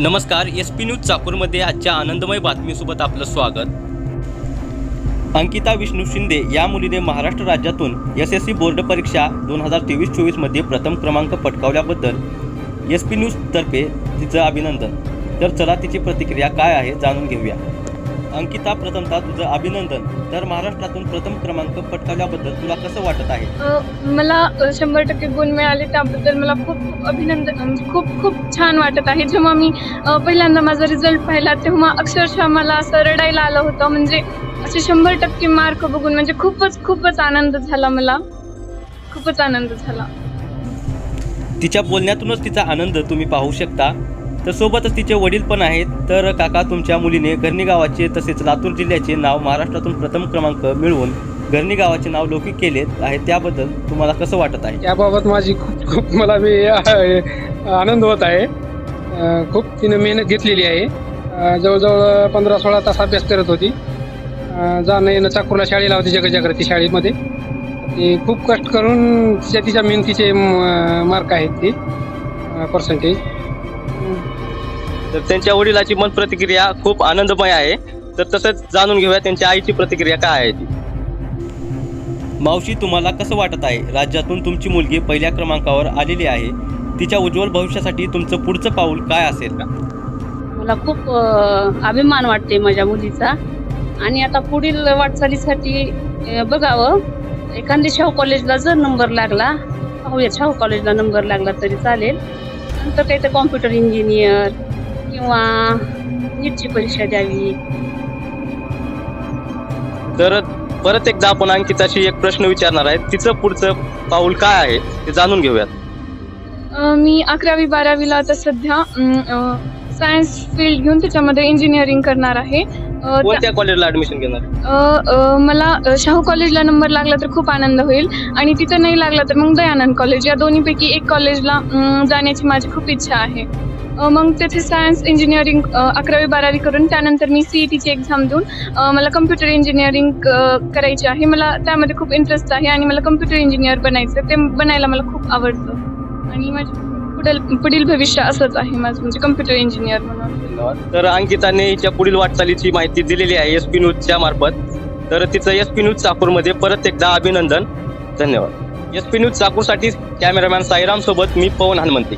नमस्कार S P news चाकूरमध्ये आजच्या आनंदमय बातमीसोबत आपलं स्वागत. अंकिता विष्णू शिंदे या मुलीने महाराष्ट्र राज्यातून एस एस सी बोर्ड परीक्षा दोन हजार तेवीस चोवीसमध्ये प्रथम क्रमांक पटकावल्याबद्दल एस पी न्यूजतर्फे तिचं अभिनंदन. तर चला तिची प्रतिक्रिया काय आहे जाणून घेऊया. अंकिता प्रथमतः तुझं अभिनंदन. तर महाराष्ट्रातून प्रथम क्रमांक पटकावल्याबद्दल तुला कसं वाटत आहे? मला शंभर टक्के गुण मिळाले. त्याबद्दल मला खूप अभिनंदन म्हणजे खूप खूप छान वाटत आहे. जेव्हा मी पहिल्यांदा माझा रिझल्ट पाहिला तेव्हा अक्षरशः मला असं रडायला आलं होतं. म्हणजे असे शंभर टक्के मार्क बघून म्हणजे खूपच खूपच आनंद झाला मला. खूपच आनंद झाला. तिच्या बोलण्यातूनच तिचा आनंद तुम्ही पाहू शकता. तर सोबतच तिचे वडील पण आहेत. तर काका तुमच्या मुलीने घरणी गावाचे तसेच लातूर जिल्ह्याचे नाव महाराष्ट्रातून प्रथम क्रमांक मिळवून घरणी गावाचे नाव लौकिक केले आहे. त्याबद्दल तुम्हाला कसं वाटत आहे? याबाबत माझी खूप खूप मला मी आनंद होत आहे. खूप तिनं मेहनत घेतलेली आहे. जवळजवळ पंधरा सोळा तास अभ्यास करत होती. जाणं येणं चाकूरला शाळेला होती जगजागृती शाळेमध्ये. ती खूप कष्ट करून तिच्या तिच्या मेहनतीचे मार्क आहेत ते. पर्सेंटेज तर त्यांच्या वडिलाची मन प्रतिक्रिया खूप आनंदमय आहे. तर तसंच जाणून घेऊया त्यांच्या आईची प्रतिक्रिया काय आहे ती. मावशी तुम्हाला कसं वाटत आहे? राज्यातून तुमची मुलगी पहिल्या क्रमांकावर आलेली आहे. तिच्या उज्ज्वल भविष्यासाठी तुमचं पुढचं पाऊल काय असेल? का मला खूप अ, अभिमान वाटते माझ्या मुलीचा. आणि आता पुढील वाटचालीसाठी अ, बघावं. एखादी शाहू कॉलेजला जर नंबर लागला पाहूया शाहू कॉलेजला नंबर लागला तरी चालेल. नंतर काही तर कॉम्प्युटर इंजिनियर किंवा नीटची परीक्षा द्यावी. तर परत एकदा आपण अंकिताशी एक प्रश्न विचारणार आहे. तिचं पुढचं पाऊल काय आहे ते जाणून घेऊयात. अ, मी अकरावी बारावीला आता सध्या सायन्स फील्ड घेऊन त्याच्यामध्ये इंजिनिअरिंग करणार आहे. अ, त्या- कोणत्या कॉलेजला ऍडमिशन घेणार? अ, अ, मला अ, शाहू कॉलेजला नंबर लागला तर खूप आनंद होईल. आणि तिथं नाही लागला तर मग दयानंद कॉलेज या दोन्हीपैकी एक कॉलेजला अम, जाण्याची माझी खूप इच्छा आहे. मग तेथे सायन्स इंजिनिअरिंग अकरावी बारावी करून त्यानंतर मी सी ई टीची एक्झाम देऊन मला कम्प्युटर इंजिनिअरिंग करायची आहे. मला त्यामध्ये खूप इंटरेस्ट आहे आणि मला कम्प्युटर इंजिनियर बनायचं ते बनायला मला खूप आवडतं. आणि माझं पुढील पुढील भविष्य असंच आहे माझं म्हणजे कम्प्युटर इंजिनियर म्हणून. तर अंकिताने हिच्या पुढील वाटचालीची माहिती दिलेली आहे एस पी न्यूजच्या मार्फत. तर तिचं एस पी न्यूज चाकूरमध्ये परत एकदा अभिनंदन. धन्यवाद. एस पी न्यूज चाकूरसाठी कॅमेरामॅन साईराम सोबत मी पवन हनुमंते.